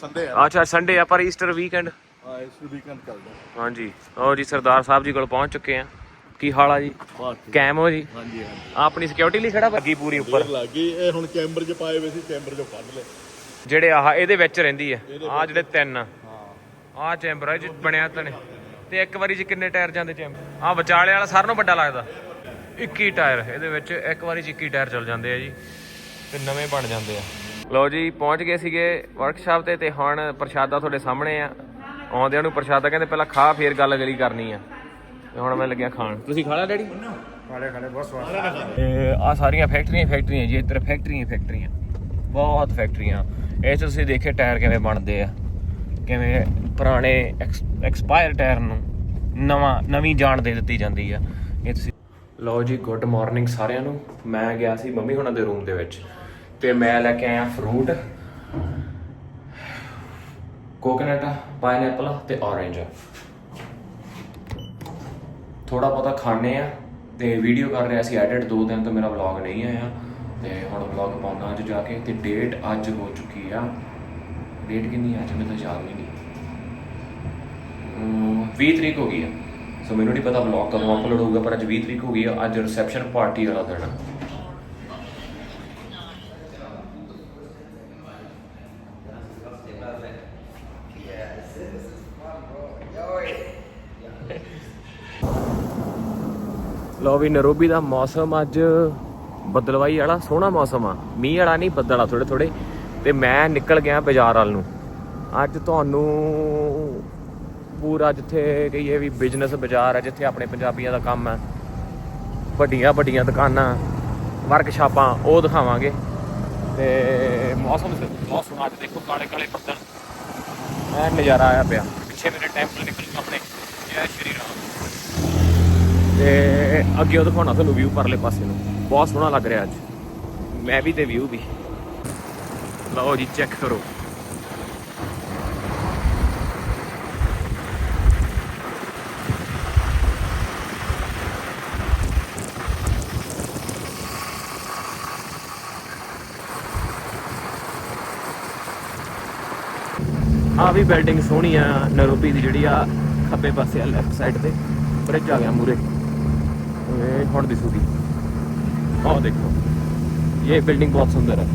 Sunday ਆ। ਅੱਛਾ Sunday ਆ ਪਰ ਈਸਟਰ ਵੀਕਐਂਡ ਹਾਂ ਇਸ ਵੀਕਐਂਡ ਚੱਲਦਾ। ਹਾਂਜੀ। ਉਹ ਜੀ ਸਰਦਾਰ ਸਾਹਿਬ ਜੀ ਕੋਲ ਪਹੁੰਚ ਚੁੱਕੇ ਆ। ਕੀ ਹਾਲ ਆ ਜੀ? ਕੈਮ ਹੋ ਜੀ? ਹਾਂਜੀ ਆਹ ਆਪਣੀ ਸਿਕਿਉਰਿਟੀ ਲਈ ਖੜਾ ਲੱਗੀ ਪੂਰੀ ਉੱਪਰ। ਪਰ ਲੱਗੀ ਇਹ ਹੁਣ ਚੈਂਬਰ 'ਚ ਪਾਏ ਹੋਏ ਸੀ ਚੈਂਬਰ 'ਚੋਂ ਕੱਢ ਲਏ। ਜਿਹੜੇ ਆਹ ਇਹਦੇ ਵਿੱਚ ਰਹਿੰਦੀ ਆ। ਆ ਜਿਹੜੇ ਤਿੰਨ ਆ। ਹਾਂ। ਆਹ ਚੈਂਬਰ ਆ ਇਹ 'ਚ ਬਣਿਆ ਤਨੇ ਤੇ ਇੱਕ ਵਾਰੀ ਚ ਕਿੰਨੇ ਟਾਇਰ ਜਾਂਦੇ ਚੈਂਬਰ ਆਹ ਵਿਚਾਲੇ ਵਾਲਾ ਸਾਰਿਆਂ ਨੂੰ ਵੱਡਾ ਲੱਗਦਾ। 21 ਟਾਇਰ ਇਹਦੇ ਵਿੱਚ ਇੱਕ ਵਾਰੀ ਚ 21 ਟਾਇਰ ਚੱਲ ਜਾਂਦੇ ਆ ਜੀ। ਤੇ ਨਵੇਂ ਬਣ ਜਾਂਦੇ ਆ। ਲਓ ਜੀ ਪਹੁੰਚ ਗਏ ਸੀਗੇ ਵਰਕਸ਼ਾਪ ਤੇ ਤੇ ਹੁਣ ਪ੍ਰਸ਼ਾਦਾ ਤੁਹਾਡੇ ਸਾਹਮਣੇ ਆ। ਆਉਂਦਿਆਂ ਨੂੰ ਪ੍ਰਸ਼ਾਦਾ ਕਹਿੰਦੇ ਪਹਿਲਾਂ ਖਾ ਫੇਰ ਗੱਲ ਗਲੀ ਕਰਨੀ ਆ। ਤੇ ਹੁਣ ਮੈਂ ਲੱਗਿਆ ਖਾਣ। ਤੁਸੀਂ ਖਾ ਲਿਆ ਡੈਡੀ? ਖਾਲੇ ਖਾਲੇ ਬਹੁਤ ਸਵਾਦ। ਆ ਸਾਰੀਆਂ ਫੈਕਟਰੀਆਂ ਫੈਕਟਰੀਆਂ ਜੀ ਇੱਧਰ ਫੈਕਟਰੀਆਂ ਫੈਕਟਰੀਆਂ। ਬਹੁਤ ਫੈਕਟਰੀਆਂ। ਇਹ 'ਚ ਤੁਸੀਂ ਦੇਖੇ ਟਾਇਰ ਕਿਵੇਂ ਬਣਦੇ ਆ। ਕਿਵੇਂ ਪੁਰਾਣੇ ਐਕਸਪਾਇਰ ਟਾਇਰ ਨੂੰ ਨਵਾਂ ਨਵੀਂ ਜਾਨ ਦੇ ਦਿੱਤੀ ਜਾਂਦੀ ਆ। ਇਹ ਤੁਸੀਂ ਲਓ ਜੀ ਗੁੱਡ ਮਾਰਨਿੰਗ ਸਾਰਿਆਂ ਨੂੰ। ਮੈਂ ਗਿਆ ਸੀ ਮੰਮੀ ਹੁਣਾਂ ਦੇ ਰੂਮ ਦੇ ਵਿੱਚ। ਤੇ ਮੈਂ ਲੈ ਕੇ ਆਇਆ ਫਰੂਟ ਕੋਕੋਨਟ ਪਾਈਨਐਪਲ ਤੇ ਔਰੇਂਜ ਥੋੜਾ ਬਹੁਤਾ ਖਾਣੇ ਆ ਤੇ ਵੀਡੀਓ ਕਰ ਰਿਹਾ ਸੀ ਐਡਿਟ ਦੋ ਦਿਨ ਤੋਂ ਮੇਰਾ ਵਲੌਗ ਨਹੀਂ ਆਇਆ। ਤੇ ਹੁਣ ਵਲੌਗ ਪਾਉਣਾ ਅੱਜ ਜਾ ਕੇ ਤੇ ਡੇਟ ਅੱਜ ਹੋ ਚੁੱਕੀ ਆ। ਡੇਟ ਕਿੰਨੀ ਆ? ਅੱਜ ਮੈਨੂੰ ਤਾਂ ਯਾਦ ਵੀ ਨਹੀਂ। ਅਮ, 20 ਤਰੀਕ ਹੋ ਗਈ ਆ। ਸੋ ਮੈਨੂੰ ਨਹੀਂ ਪਤਾ ਵਲੌਗ ਕਦੋਂ ਅਪਲੋਡ ਹੋਊਗਾ ਪਰ ਅੱਜ 20 ਤਰੀਕ ਹੋ ਗਈ ਆ। ਅੱਜ ਰਿਸੈਪਸ਼ਨ ਪਾਰਟੀ ਵਾਲਾ ਦਿਨ ਆ। ਲੋ ਵੀ ਨਰੋਬੀ ਦਾ ਮੌਸਮ ਅੱਜ ਬਦਲਵਾਈ ਵਾਲਾ, ਸੋਹਣਾ ਮੌਸਮ ਆ। ਮੀਂਹ ਵਾਲਾ ਨਹੀਂ, ਬੱਦਲ ਆ ਥੋੜੇ ਥੋੜੇ ਤੇ ਮੈਂ ਨਿਕਲ ਗਿਆ ਬਾਜ਼ਾਰ ਵੱਲ ਨੂੰ। ਅੱਜ ਤੁਹਾਨੂੰ ਪੂਰਾ ਜਿੱਥੇ ਕਹੀਏ ਵੀ ਬਿਜ਼ਨਸ ਬਾਜ਼ਾਰ ਆ, ਜਿੱਥੇ ਆਪਣੇ ਪੰਜਾਬੀਆਂ ਦਾ ਕੰਮ ਹੈ ਵੱਡੀਆਂ ਵੱਡੀਆਂ ਦੁਕਾਨਾਂ ਵਰਕਸ਼ਾਪਾਂ ਉਹ ਦਿਖਾਵਾਂਗੇ। ਤੇ ਮੌਸਮ ਮੌਸਮ ਅੱਜ ਦੇਖੋ, ਕਾਲੇ ਕਾਲੇ ਬੱਦਲ ਐ ਨਜ਼ਾਰਾ ਆਇਆ ਪਿਆ। ਪਿੱਛੇ ਮੇਰੇ ਟੈਂਪਲ ਨਿਕਲ ਆਪਣੇ। ਜੈ ਸ਼੍ਰੀ ਰਾਮ। ਤੇ ਅੱਗੇ ਉਹ ਦਿਖਾਉਣਾ ਤੁਹਾਨੂੰ ਵਿਊ ਪਰਲੇ ਪਾਸੇ ਨੂੰ। ਬਹੁਤ ਸੋਹਣਾ ਲੱਗ ਰਿਹਾ ਅੱਜ। ਮੈਂ ਵੀ ਤੇ ਵਿਊ ਵੀ। ਲਓ ਜੀ ਚੈੱਕ ਕਰੋ। ਆ ਵੀ ਬਿਲਡਿੰਗ ਸੋਹਣੀ ਆ, ਨਰੋਬੀ ਦੀ ਜਿਹੜੀ ਆ ਖੱਬੇ ਪਾਸੇ ਆ ਲੈਫਟ ਸਾਈਡ ਤੇ। ਬ੍ਰਿਜ ਆ ਗਿਆ ਮੂਰੇ ਹੁਣ ਦਿਸੂਗੀ ਆਹ ਦੇਖੋ, ਇਹ ਬਿਲਡਿੰਗ ਬਹੁਤ ਸੁੰਦਰ ਹੈ।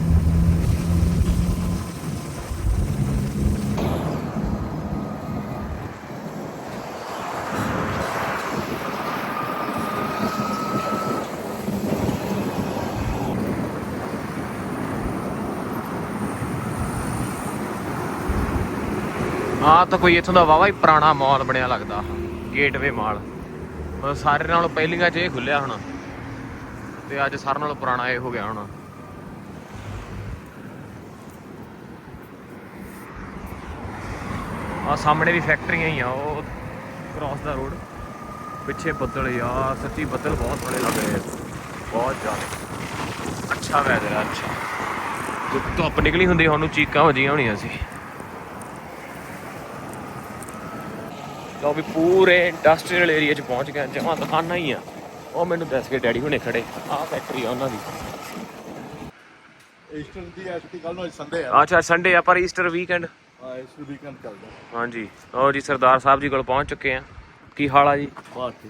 ਆ ਤਾਂ ਕੋਈ ਇੱਥੋਂ ਦਾ ਵਾਵਾ ਹੀ ਪੁਰਾਣਾ ਮਾਲ ਬਣਿਆ ਲੱਗਦਾ ਗੇਟਵੇ ਮਾਲ। ਮਤਲਬ ਸਾਰੇ ਨਾਲੋਂ ਪਹਿਲੀਆਂ 'ਚ ਇਹ ਖੁੱਲਿਆ ਹੋਣਾ। ਤੇ ਅੱਜ ਸਾਰਿਆਂ ਨਾਲੋਂ ਪੁਰਾਣਾ ਇਹ ਹੋ ਗਿਆ ਹੋਣਾ। ਆ ਸਾਹਮਣੇ ਵੀ ਫੈਕਟਰੀਆਂ ਹੀ ਆ, ਉਹ ਕ੍ਰਾਸ ਦਾ ਰੋਡ ਪਿੱਛੇ ਬੱਦਲ ਯਾਰ ਸੱਚੀ ਬੱਦਲ ਬਹੁਤ ਸੋਹਣੇ ਲੱਗ ਰਹੇ ਆ। ਬਹੁਤ ਜ਼ਿਆਦਾ। ਅੱਛਾ ਵੈਦਰ ਅੱਛਾ। ਜੇ ਧੁੱਪ ਨਿਕਲੀ ਹੁੰਦੀ, ਉਹਨੂੰ ਚੀਕਾਂ ਵਜੀਆਂ ਹੋਣੀਆਂ ਸੀ। ਵੀ ਪੂਰੇ ਇੰਡਸਟਰੀਅਲ ਏਰੀਆ 'ਚ ਪਹੁੰਚ ਗਏ ਜਮਾਂ ਦੁਕਾਨਾਂ ਹੀ ਆ। ਉਹ ਮੈਨੂੰ ਦੱਸ ਕੇ ਡੈਡੀ ਹੁਣੇ ਖੜੇ ਆਹ ਫੈਕਟਰੀ ਆ ਉਹਨਾਂ ਦੀ। ਈਸਟਰ ਦੀ ਐਤਕੀ ਕੱਲ ਨੂੰ ਸੰਡੇ ਆ। ਅੱਛਾ ਸੰਡੇ ਆ ਪਰ ਈਸਟਰ ਵੀਕਐਂਡ ਹਾਂ ਇਸ ਵੀਕਐਂਡ ਚੱਲਦਾ। ਹਾਂਜੀ ਉਹ ਜੀ ਸਰਦਾਰ ਸਾਹਿਬ ਜੀ ਕੋਲ ਪਹੁੰਚ ਚੁੱਕੇ ਆ। ਕੀ ਹਾਲ ਆ ਜੀ?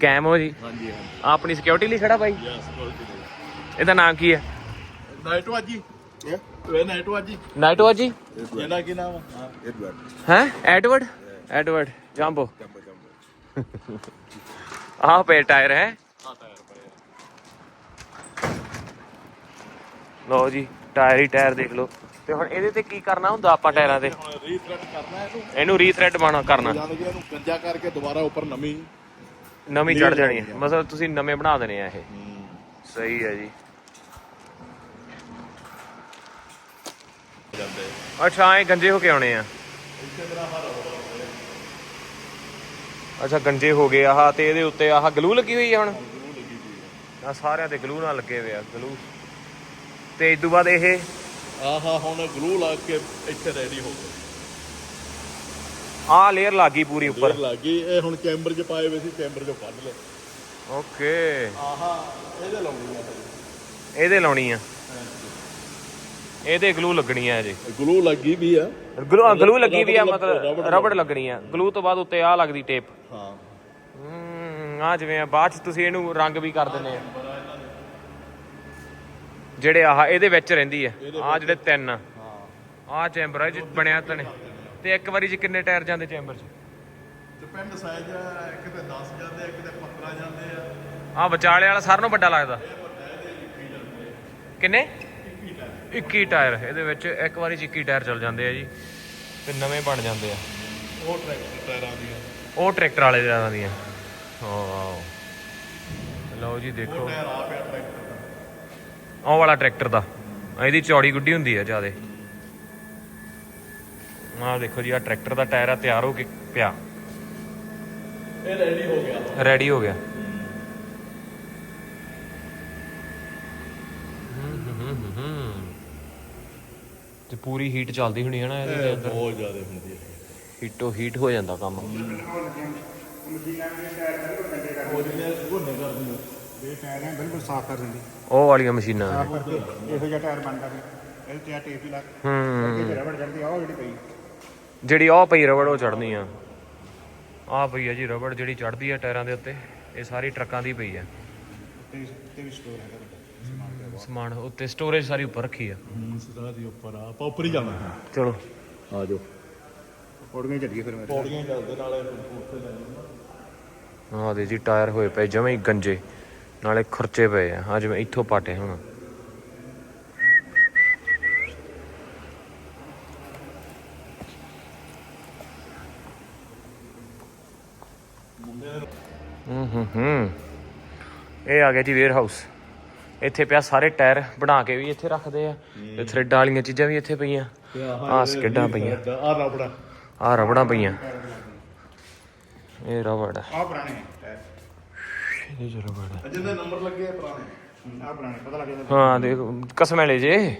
ਕੈਮ ਹੋ ਜੀ? ਹਾਂਜੀ ਹਾਂਜੀ। ਆਪਣੀ ਸਿਕਿਉਰਿਟੀ ਲਈ ਖੜਾ ਬਾਈ? ਇਹਦਾ ਨਾਮ ਕੀ ਹੈ ਨਾਈਟ ਵਾਜੀ ਇਹ ਨਾਈਟ ਵਾਜੀ ਨਾਈਟੋ ਜੀ? ਇਹਦਾ ਕੀ ਨਾਮ ਆ? ਹਾਂ? ਐਡਵਰਡ ਹੈ ਐਡਵਰਡ ਐਡਵਰਡ ਜੰਬੋ ਆਹ ਪੇ ਟਾਇਰ ਹੈ। ਪਏ ਲਓ ਜੀ ਟਾਇਰ ਹੀ ਟਾਇਰ ਦੇਖ ਲਓ। ਤੇ ਹੁਣ ਇਹਦੇ ਤੇ ਕੀ ਕਰਨਾ ਹੁੰਦਾ ਆਪਾਂ ਟਾਇਰਾਂ ਤੇ ਹੁਣ ਰੀਥ੍ਰੈਡ ਕਰਨਾ ਇਹਨੂੰ। ਇਹਨੂੰ ਰੀਥ੍ਰੈਡ ਬਣਾ ਕਰਨਾ। ਜਾਨ ਕਿ ਇਹਨੂੰ ਗੰਜਾ ਕਰਕੇ ਦੁਬਾਰਾ ਉੱਪਰ ਨਵੀਂ ਨਵੀਂ ਚੜ ਜਾਣੀ ਹੈ। ਮਤਲਬ ਤੁਸੀਂ ਨਵੇਂ ਬਣਾ ਦੇਣੇ ਆ ਇਹ। ਸਹੀ ਹੈ ਜੀ। ਜਾਂਦੇ। ਅੱਛਾ ਐ ਗੰਜੇ ਹੋ ਕੇ ਆਉਣੇ ਆ। ਅੱਛਾ ਗੰਜੇ ਹੋ ਗਏ ਆਹ ਤੇ ਇਹਦੇ ਉੱਤੇ ਆਹ ਗਲੂ ਲੱਗੀ ਹੋਈ ਆ ਹੁਣ? ਆ ਸਾਰਿਆਂ ਤੇ ਗਲੂ ਨਾਲ ਲੱਗੇ ਹੋਏ ਆ ਗਲੂ। ਤੇ ਇਸ ਤੋਂ ਬਾਅਦ ਇਹ? ਆਹਾ ਹੁਣ ਗਲੂ ਲਾ ਕੇ ਇੱਥੇ ਰੈਡੀ ਹੋ ਗਏ। ਆਹ ਲੇਅਰ ਲੱਗੀ ਪੂਰੀ ਉੱਪਰ। ਲੱਗੀ ਇਹ ਹੁਣ ਚੈਂਬਰ 'ਚ ਪਾਏ ਹੋਏ ਸੀ ਚੈਂਬਰ 'ਚੋਂ ਕੱਢ ਲਏ। ਓਕੇ ਆਹਾ ਇਹਦੇ ਲਾਉਣੀ ਆ। ਇਹਦੇ ਲਾਉਣੀ ਆ। ਇਹਦੇ ਗਲੂ ਲੱਗਣੀ ਆ ਜੀ। ਗਲੂ ਲੱਗੀ ਵੀ ਆ। ਗਲੂ ਗਲੂ ਲੱਗੀ ਵੀ ਆ ਮਤਲਬ ਰਬੜ ਲੱਗਣੀ ਆ। ਗਲੂ ਤੋਂ ਬਾਅਦ ਉੱਤੇ ਆ ਲੱਗਦੀ ਟੇਪ ਹਾਂ। ਹੂੰ ਆ ਜਿਵੇਂ ਆ ਬਾਅਦ ਚ ਤੁਸੀਂ ਇਹਨੂੰ ਰੰਗ ਵੀ ਕਰ ਦਿੰਦੇ ਆ। ਜਿਹੜੇ ਆਹ ਇਹਦੇ ਵਿੱਚ ਰਹਿੰਦੀ ਆ। ਆ ਜਿਹੜੇ ਤਿੰਨ। ਆ ਆ ਚੈਂਬਰ ਆ ਇਹ 'ਚ ਬਣਿਆ ਤਣੇ ਤੇ ਇੱਕ ਵਾਰੀ ਚ ਕਿੰਨੇ ਟਾਇਰ ਜਾਂਦੇ ਚੈਂਬਰ ਚ? ਡਿਪੈਂਡ ਸਾਈਜ਼ ਕਿਤੇ 10 ਜਾਂਦੇ ਆ ਕਿਤੇ 15 ਜਾਂਦੇ ਆ। ਆ ਵਿਚਾਲੇ ਵਾਲਾ ਸਾਰਿਆਂ ਨੂੰ ਵੱਡਾ ਲੱਗਦਾ। ਕਿੰਨੇ? 21 ਟਾਇਰ ਇਹਦੇ ਵਿੱਚ ਇੱਕ ਵਾਰੀ ਚ 21 ਟਾਇਰ ਚੱਲ ਜਾਂਦੇ ਆ ਜੀ ਤੇ ਨਵੇਂ ਬਣ ਜਾਂਦੇ ਆ। ਉਹ ਟਰੈਕਟਰ ਟਾਇਰਾਂ ਦੀਆਂ। ਉਹ ਟਰੈਕਟਰ ਵਾਲੇ ਜ਼ਿਆਦਾ ਦੀਆਂ। ਵਾਓ। ਲਓ ਜੀ ਦੇਖੋ। ਟਾਇਰ ਉਹ ਵਾਲਾ ਟਰੈਕਟਰ ਦਾ। ਇਹਦੀ ਚੌੜੀ ਗੁੱਡੀ ਹੁੰਦੀ ਆ ਜਿਆਦੇ। ਆਹ ਦੇਖੋ ਜੀ ਆ ਟਰੈਕਟਰ ਦਾ ਟਾਇਰ ਆ ਤਿਆਰ ਹੋ ਕੇ ਪਿਆ। ਇਹ ਰੈਡੀ ਹੋ ਗਿਆ। ਰੈਡੀ ਹੋ ਗਿਆ। ਤੇ ਪੂਰੀ ਹੀਟ ਚੱਲਦੀ ਹੋਣੀ ਹੈ ਨਾ ਇਹਦੇ ਇਹ ਅੰਦਰ। ਬਹੁਤ ਜ਼ਿਆਦਾ ਹੁੰਦੀ ਹੈ। ਹੀਟੋ ਹੀਟ ਹੋ ਜਾਂਦਾ ਕੰਮ। ਉਹ ਜਿਹੜੇ ਘੋਨੇ ਕਰਦੀਆਂ ਇਹ ਟਾਇਰ ਹੈ ਬਿਲਕੁਲ ਸਾਫ਼ ਕਰ ਦਿੰਦੀ ਉਹ ਵਾਲੀਆਂ ਮਸ਼ੀਨਾਂ। ਸਾਫ਼ ਕਰਕੇ ਇਹੋ ਜਿਹਾ ਟਾਇਰ ਬਣਦਾ ਫਿਰ। ਇਹ ਤੇ ਆ ਟੇਪ ਹੀ ਲਾ ਹੂੰ। ਰਬੜ ਚੜਦੀ ਆ ਉਹ ਜਿਹੜੀ ਪਈ। ਜਿਹੜੀ ਉਹ ਪਈ ਰਬੜ ਉਹ ਚੜਨੀ ਆ। ਆ ਪਈ ਆ ਜੀ ਰਬੜ ਜਿਹੜੀ ਚੜਦੀ ਆ ਟਾਇਰਾਂ ਦੇ ਉੱਤੇ। ਇਹ ਸਾਰੀ ਟਰੱਕਾਂ ਦੀ ਪਈ ਆ। ਤੇ ਤੇ ਵੀ ਸਟੋਰ ਹੈਗਾ। ਸਮਾਨ ਉੱਤੇ ਸਟੋਰੇਜ ਸਾਰੀ ਉੱਪਰ ਰੱਖੀ ਆ। ਹੂੰ ਸਦਾ ਦੀ ਉੱਪਰ ਆ। ਆਪਾਂ ਉੱਪਰ ਹੀ ਜਾਣਾ। ਚਲੋ। ਆ ਜਾਓ। ਪੌੜੀਆਂ ਚੱਲੀਏ ਫਿਰ ਮੇਰੇ। ਪੌੜੀਆਂ ਚੱਲਦੇ ਨਾਲੇ ਦੇ ਜੀ ਟਾਇਰ ਹੋਏ ਪਏ ਜਵੇਂ ਹੀ ਗੰਜੇ। ਨਾਲੇ ਖਰਚੇ ਪਏ ਆ। ਜਿਵੇਂ ਇੱਥੋਂ ਪਾਟੇ ਹੁਣ। ਹੂੰ ਹੂੰ ਹੂੰ। ਇਹ ਆ ਗਿਆ ਜੀ ਵੇਅਰ ਹਾਊਸ ਇੱਥੇ ਪਿਆ ਸਾਰੇ ਟਾਇਰ ਬਣਾ ਕੇ ਵੀ ਇੱਥੇ ਰੱਖਦੇ ਆ ਤੇ ਥ੍ਰੈਡ ਵਾਲੀਆਂ ਚੀਜ਼ਾਂ ਵੀ ਇੱਥੇ ਪਈਆਂ। ਆਹ ਸਕਿੱਡਾਂ ਪਈਆਂ। ਆ। ਰਬੜਾ ਆਹ ਰਬੜਾਂ ਪਈਆਂ। ਇਹ ਰਬੜ ਆ। ਆ ਪੁਰਾਣੇ ਟਾਇਰ। ਇਹ ਜੋ ਰਬੜ ਆ। ਜਿੰਨੇ ਨੰਬਰ ਲੱਗੇ ਆ ਪੁਰਾਣੇ। ਆ ਪੁਰਾਣੇ ਪਤਾ ਲੱਗ ਜਾਂਦਾ। ਹਾਂ ਦੇਖ ਕਸਮੇਲੇ ਜੇ।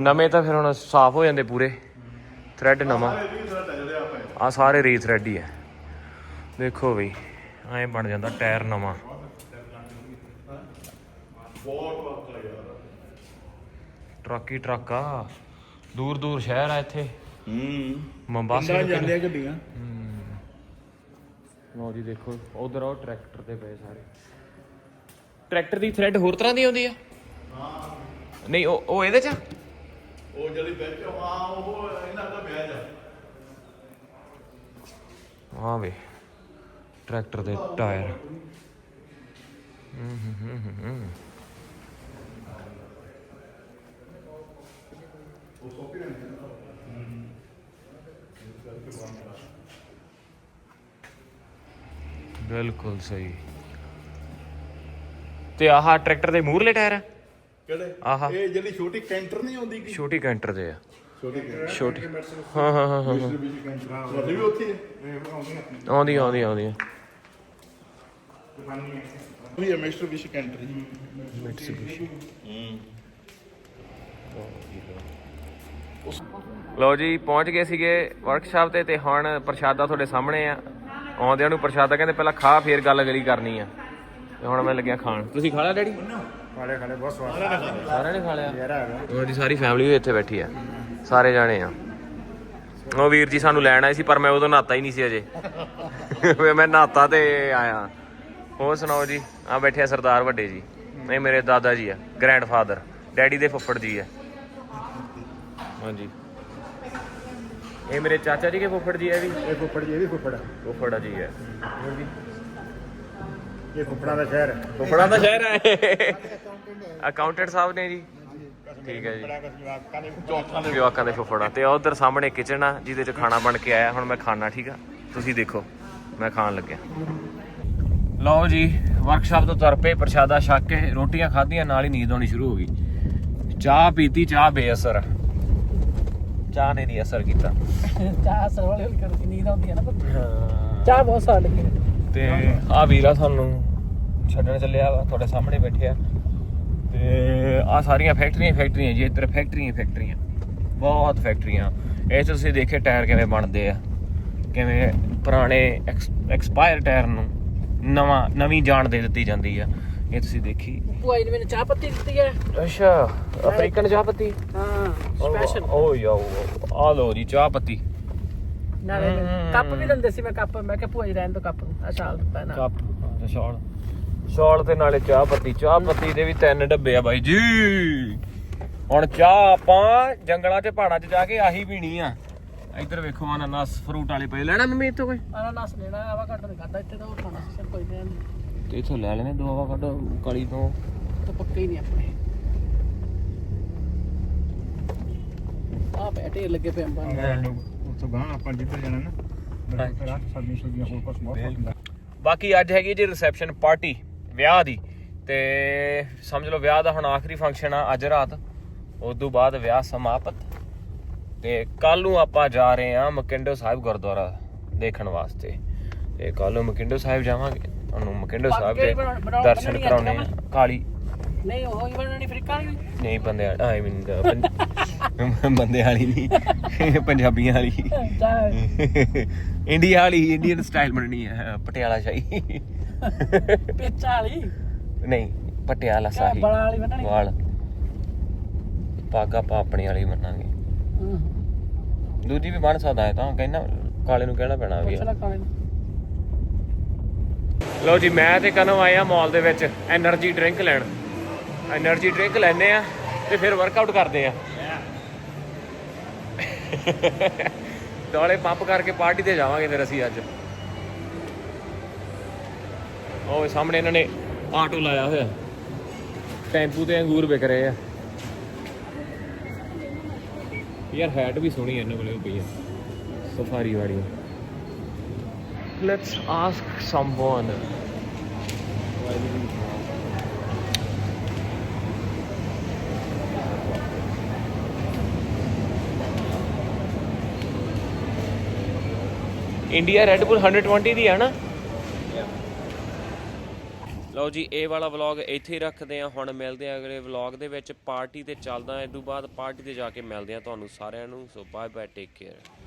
ਨਵੇਂ ਤਾਂ ਫਿਰ ਹੁਣ ਸਾਫ਼ ਹੋ ਜਾਂਦੇ ਪੂਰੇ। ਥ੍ਰੈਡ ਨਵਾਂ। ਵੀ ਆ ਆ ਸਾਰੇ ਰੀਥ੍ਰੈਡ ਹੀ ਆ। ਦੇਖੋ ਬਈ ਐਂ ਬਣ ਜਾਂਦਾ ਟਾਇਰ ਨਵਾਂ। ਬਹੁਤ ਵਕਤ ਆ ਯਾਰ। ਟਰੱਕ ਹੀ ਟਰੱਕ ਆ। ਦੂਰ ਦੂਰ ਸ਼ਹਿਰ ਆ ਇੱਥੇ। ਹੂੰ। ਮੰਬਾਸੇ ਨੂੰ ਜਾਂਦੇ ਆ ਗੱਡੀਆਂ। ਲਓ ਜੀ ਦੇਖੋ ਉਧਰ ਉਹ ਟਰੈਕਟਰ ਤੇ ਪਏ ਸਾਰੇ। ਟਰੈਕਟਰ ਦੀ ਥ੍ਰੈਡ ਹੋਰ ਤਰ੍ਹਾਂ ਦੀ ਆਉਂਦੀ ਆ? ਨਹੀਂ ਉਹ ਉਹ ਇਹਦੇ ਚ? ਆ? ਉਹ ਜਿਹੜੀ ਵਿੱਚ ਆ ਉਹ ਇਹਨਾਂ ਦਾ ਵਿਆਜ ਆ। ਹਾਂ ਵੇ ਟਰੈਕਟਰ ਦੇ ਟਾਇਰ। ਹੂੰ ਹੂੰ ਹੂੰ ਹੂੰ, ਹੂੰ। ਬਿਲਕੁਲ ਸਹੀ। ਤੇ ਆਹ ਟਰੈਕਟਰ ਦੇ ਮੂਹਰਲੇ ਟਾਇਰ ਆ? ਕਿਹੜੇ? ਆਹਾ। ਇਹ ਜਿਹੜੀ ਛੋਟੀ ਕੈਂਟਰ ਨਹੀਂ ਆਉਂਦੀ ਕਿ? ਛੋਟੀ ਕੈਂਟਰ ਦੇ ਆ। ਛੋਟੀ ਹਾਂ ਹਾਂ ਹਾਂ ਹਾਂ ਹਾਂ। ਵੀ ਕੈਂਟਰ। ਤੁਹਾਡੀ ਵੀ ਉੱਥੇ ਹੀ ਹੈ ਆਉਂਦੀ ਆਉਂਦੀ ਆਉਂਦੀ ਹੈ ਵੀ ਹੈ ਮਿਸਟਰ ਵਿਸ਼ ਕੈਂਟਰ ਜੀ। ਮਿਟਸੂਬਿਸ਼ੀ ਹੂੰ। ਲਓ ਜੀ ਪਹੁੰਚ ਗਏ ਸੀਗੇ ਵਰਕਸ਼ਾਪ ਤੇ ਤੇ ਹੁਣ ਪ੍ਰਸ਼ਾਦਾ ਤੁਹਾਡੇ ਸਾਹਮਣੇ ਆ। ਆਉਂਦਿਆਂ ਨੂੰ ਪ੍ਰਸ਼ਾਦਾ ਕਹਿੰਦੇ ਪਹਿਲਾਂ ਖਾ ਫੇਰ ਗੱਲ ਗਲੀ ਕਰਨੀ ਆ। ਤੇ ਹੁਣ ਮੈਂ ਲੱਗਿਆ ਖਾਣ। ਤੁਸੀਂ ਖਾ ਲਿਆ ਡੈਡੀ? ਖਾਲੇ ਖਾਲੇ ਬਹੁਤ ਸਵਾਦ। ਸਾਰਿਆਂ ਨੇ ਖਾ ਲਿਆ? ਯਾਰਾ ਹੈਗਾ। ਉਹਦੀ ਸਾਰੀ ਫੈਮਿਲੀ ਵੀ ਇੱਥੇ ਬੈਠੀ ਆ। ਸਾਰੇ ਜਾਣੇ ਆ। ਉਹ ਵੀਰ ਜੀ ਸਾਨੂੰ ਲੈਣ ਆਏ ਸੀ ਪਰ ਮੈਂ ਉਦੋਂ ਨਹਾਤਾ ਹੀ ਨਹੀਂ ਸੀ ਅਜੇ। ਮੈਂ ਨਹਾਤਾ ਤੇ ਆਇਆ। ਹੋਰ ਸੁਣਾਓ ਜੀ? ਆ ਬੈਠੇ ਆ ਸਰਦਾਰ ਵੱਡੇ ਜੀ। ਇਹ ਮੇਰੇ ਦਾਦਾ ਜੀ ਆ ਗ੍ਰੈਂਡਫਾਦਰ ਡੈਡੀ ਦੇ ਫੁੱਫੜ ਜੀ ਆ। ਹਾਂਜੀ। ਇਹ ਮੇਰੇ ਚਾਚਾ ਜੀ ਕੇ ਫੁੱਫੜ ਜੀ ਆ ਇਹ ਵੀ? ਇਹ ਫੁੱਫੜ ਜੀ ਇਹ ਵੀ ਫੁੱਫੜ ਹੈ ਫੁੱਫੜਾ ਜੀ ਹੈ ਇਹ ਫੁੱਫੜਾਂ ਦਾ ਸ਼ਹਿਰ ਹੈ ਫੁੱਫੜਾਂ ਦਾ ਸ਼ਹਿਰ ਹੈ। ਅਕਾਊਂਟੈਂਟ ਸਾਹਿਬ ਨੇ ਜੀ। ਠੀਕ ਹੈ ਜੀ। ਬੜਾ ਕੁਝ ਜਵਾਕਾਂ ਦੇ ਚੌਥਾ ਜਵਾਕਾਂ ਦੇ ਫੁੱਫੜਾ ਤੇ ਉਧਰ ਸਾਹਮਣੇ ਕਿਚਨ ਆ ਜਿਹਦੇ ਚ ਖਾਣਾ ਬਣ ਕੇ ਆਇਆ। ਹੁਣ ਮੈਂ ਖਾਣਾ ਠੀਕ ਆ? ਤੁਸੀਂ ਦੇਖੋ ਮੈਂ ਖਾਣ ਲੱਗਿਆ। ਲਓ ਜੀ ਵਰਕਸ਼ਾਪ ਤੋਂ ਤੁਰ ਪਏ ਪ੍ਰਸ਼ਾਦਾ ਛਕ ਕੇ ਰੋਟੀਆਂ ਖਾਧੀਆਂ ਨਾਲ ਹੀ ਨੀਂਦ ਆਉਣੀ ਸ਼ੁਰੂ ਹੋ ਗਈ। ਚਾਹ ਪੀਤੀ ਚਾਹ ਬੇਅਸਰ। ਚਾਹ ਨੇ ਨਹੀਂ ਅਸਰ ਕੀਤਾ। ਚਾਹ ਅਸਰ ਹੌਲੀ ਹੌਲੀ ਕਰਦੀ ਨੀਂਦ ਆਉਂਦੀ ਹੈ ਨਾ ਪਰ ਚਾਹ ਬਹੁਤ ਸਵਾਦ ਲੱਗੀ। ਤੇ ਆ ਵੀਰਾ ਸਾਨੂੰ ਛੱਡਣ ਚੱਲਿਆ ਵਾ ਤੁਹਾਡੇ ਸਾਹਮਣੇ ਬੈਠੇ ਆ। ਤੇ ਆ ਸਾਰੀਆਂ ਫੈਕਟਰੀਆਂ ਫੈਕਟਰੀਆਂ ਜੀ ਇੱਧਰ ਫੈਕਟਰੀਆਂ ਫੈਕਟਰੀਆਂ। ਬਹੁਤ ਫੈਕਟਰੀਆਂ। ਇਹ ਤੁਸੀਂ ਦੇਖੇ ਟਾਇਰ ਕਿਵੇਂ ਬਣਦੇ ਆ। ਕਿਵੇਂ ਪੁਰਾਣੇ ਐਕਸਪਾਇਰ ਟਾਇਰ ਨੂੰ ਨਵਾਂ ਨਵੀਂ ਜਾਨ ਦੇ ਦਿੱਤੀ ਜਾਂਦੀ ਆ। ਇਹ ਤੁਸੀਂ ਦੇਖੀ। ਭੂਆ ਜੀ ਨੇ ਮੈਨੂੰ ਚਾਹ ਪੱਤੀ ਦਿੱਤੀ ਹੈ। ਅੱਛਾ ਅਫਰੀਕਨ ਚਾਹ ਪੱਤੀ? ਹਾਂ ਸਪੈਸ਼ਲ ਓ ਯੋ ਆ ਲੋ ਜੀ ਚਾਹ ਪੱਤੀ। ਨਾਲੇ ਕੱਪ ਵੀ ਦਿੰਦੇ ਸੀ ਮੈਂ ਕੱਪ। ਮੈਂ ਕਿਹਾ ਭੂਆ ਜੀ ਰਹਿਣ ਦੋ ਕੱਪ ਨੂੰ ਆ ਸ਼ਾਲ ਦਿੱਤਾ ਨਾ ਕੱਪ ਸ਼ਾਲ ਸ਼ਾਲ ਤੇ ਨਾਲੇ ਚਾਹ ਪੱਤੀ। ਚਾਹ ਪੱਤੀ ਦੇ ਵੀ ਤਿੰਨ ਡੱਬੇ ਆ ਬਾਈ ਜੀ। ਹੁਣ ਚਾਹ ਆਪਾਂ ਜੰਗਲਾਂ 'ਚ ਪਹਾੜਾਂ 'ਚ ਜਾ ਕੇ ਆਹੀ ਪੀਣੀ ਆ। ਇੱਧਰ ਵੇਖੋ ਅਨਾਨਾਸ ਫਰੂਟ ਵਾਲੇ ਪਏ। ਲੈਣਾ ਮੰਮੀ ਇੱਥੋਂ ਕੋਈ? ਅਨਾਨਾਸ ਲੈਣਾ ਆਵਾ ਘੱਟ ਨਹੀਂ ਖਾਦਾ ਇੱਥੇ ਤਾਂ ਉਹ ਖਾਣਾ ਸੀ ਕੋਈ ਨਹੀਂ। ਤੇ ਇੱਥੋਂ ਲੈ ਲੈਣੇ ਦੋ ਆਵਾ ਕੱਢ ਕਾਲੀ ਤੋਂ। ਤਾਂ ਪੱਕੇ ਹੀ ਨਹੀਂ ਆਪਣੇ। ਆ ਬੈਠੇ ਲੱਗੇ ਪਏ ਅੰਬਾਂ ਨੂੰ। ਉੱਥੋਂ ਗਾਂ ਆਪਾਂ ਜਿੱਧਰ ਜਾਣਾ ਨਾ ਬਾਕੀ ਅੱਜ ਹੈਗੀ ਜੀ ਰਿਸੈਪਸ਼ਨ ਪਾਰਟੀ ਵਿਆਹ ਦੀ। ਤੇ ਸਮਝ ਲਓ ਵਿਆਹ ਦਾ ਹੁਣ ਆਖਰੀ ਫੰਕਸ਼ਨ ਆ ਅੱਜ ਰਾਤ। ਉਸ ਤੋਂ ਬਾਅਦ ਵਿਆਹ ਸਮਾਪਤ। ਤੇ ਕੱਲ ਨੂੰ ਆਪਾਂ ਜਾ ਰਹੇ ਹਾਂ ਮਕਿੰਡੋ ਸਾਹਿਬ ਗੁਰਦੁਆਰਾ ਦੇਖਣ ਵਾਸਤੇ। ਤੇ ਕੱਲ ਨੂੰ ਮਕਿੰਡੋ ਸਾਹਿਬ ਜਾਵਾਂਗੇ। ਤੁਹਾਨੂੰ ਮਕਿੰਡੋ ਸਾਹਿਬ ਦੇ ਦਰਸ਼ਨ ਕਰਾਉਣੇ ਆ। ਕਾਲੀ। ਨਹੀਂ ਉਹ ਹੀ ਬਣਨੀ ਫਰੀਕਾ ਵਾਲੀ ਨਹੀਂ ਬੰਦੇ ਆਈ ਮੀਨ ਬੰਦੇ ਵਾਲੀ ਨਹੀਂ। ਪੰਜਾਬੀਆਂ ਵਾਲੀ। ਇੰਡੀਆ ਵਾਲੀ ਇੰਡੀਅਨ ਸਟਾਈਲ ਬਣਨੀ ਹੈ ਪਟਿਆਲਾ ਸ਼ਾਹੀ। ਪੇਚਾ ਵਾਲੀ। ਨਹੀਂ ਪਟਿਆਲਾ ਸ਼ਾਹੀ। ਬੜਾ ਵਾਲੀ ਬਣਨੀ? ਵਾਲ। ਪੱਗ ਆਪਾਂ ਆਪਣੀ ਵਾਲੀ ਹੂੰ। ਦੂਜੀ ਵੀ ਬਣ ਸਕਦਾ ਹੈ ਤਾਂ ਕਹਿੰਦਾ ਕਾਲੇ ਨੂੰ ਕਹਿਣਾ ਪੈਣਾ ਵੀ ਚਲਾ ਕਾਲੇ ਨੂੰ। ਲਓ ਜੀ, ਮੈਂ ਤੇ ਕਨਮ ਆਇਆ ਮਾਲ ਦੇ ਵਿੱਚ એનર્ਜੀ ਡਰਿੰਕ ਲੈਣ। એનર્ਜੀ ਡਰਿੰਕ ਲੈਣੇ ਆ ਤੇ ਫਿਰ ਵਰਕਆਊਟ ਕਰਦੇ ਆ। ਡੋਲੇ ਪੰਪ ਕਰਕੇ ਪਾਰਟੀ ਤੇ ਜਾਵਾਂਗੇ ਫਿਰ ਅਸੀਂ ਅੱਜ। ਉਹ ਸਾਹਮਣੇ ਇਹਨਾਂ ਨੇ ਆਟੋ ਲਾਇਆ ਹੋਇਆ। ਟੈਂਪੂ ਤੇ ਅੰਗੂਰ ਵਿਕ ਰਹੇ ਆ। ਯਾਰ ਹੈਟ ਵੀ ਸੋਹਣੀ ਐ ਇਹਨਾਂ ਕੋਲੇ ਪਈ ਆ। ਸਫਾਰੀ ਵਾਲੀ। Let's ask someone. India Red Bull 120 ਦੀ ਹੈ ਨਾ? ਲਓ ਜੀ, ਇਹ ਵਾਲਾ ਵਲੌਗ ਇੱਥੇ ਹੀ ਰੱਖਦੇ ਆ ਹੁਣ ਮਿਲਦੇ ਆ ਅਗਲੇ ਵਲੌਗ ਦੇ ਵਿੱਚ। ਪਾਰਟੀ ਤੇ ਚੱਲਦਾ ਇਸ ਤੋਂ ਬਾਅਦ ਪਾਰਟੀ ਤੇ ਜਾ ਕੇ ਮਿਲਦੇ ਆ ਤੁਹਾਨੂੰ ਸਾਰਿਆਂ ਨੂੰ। So bye bye take care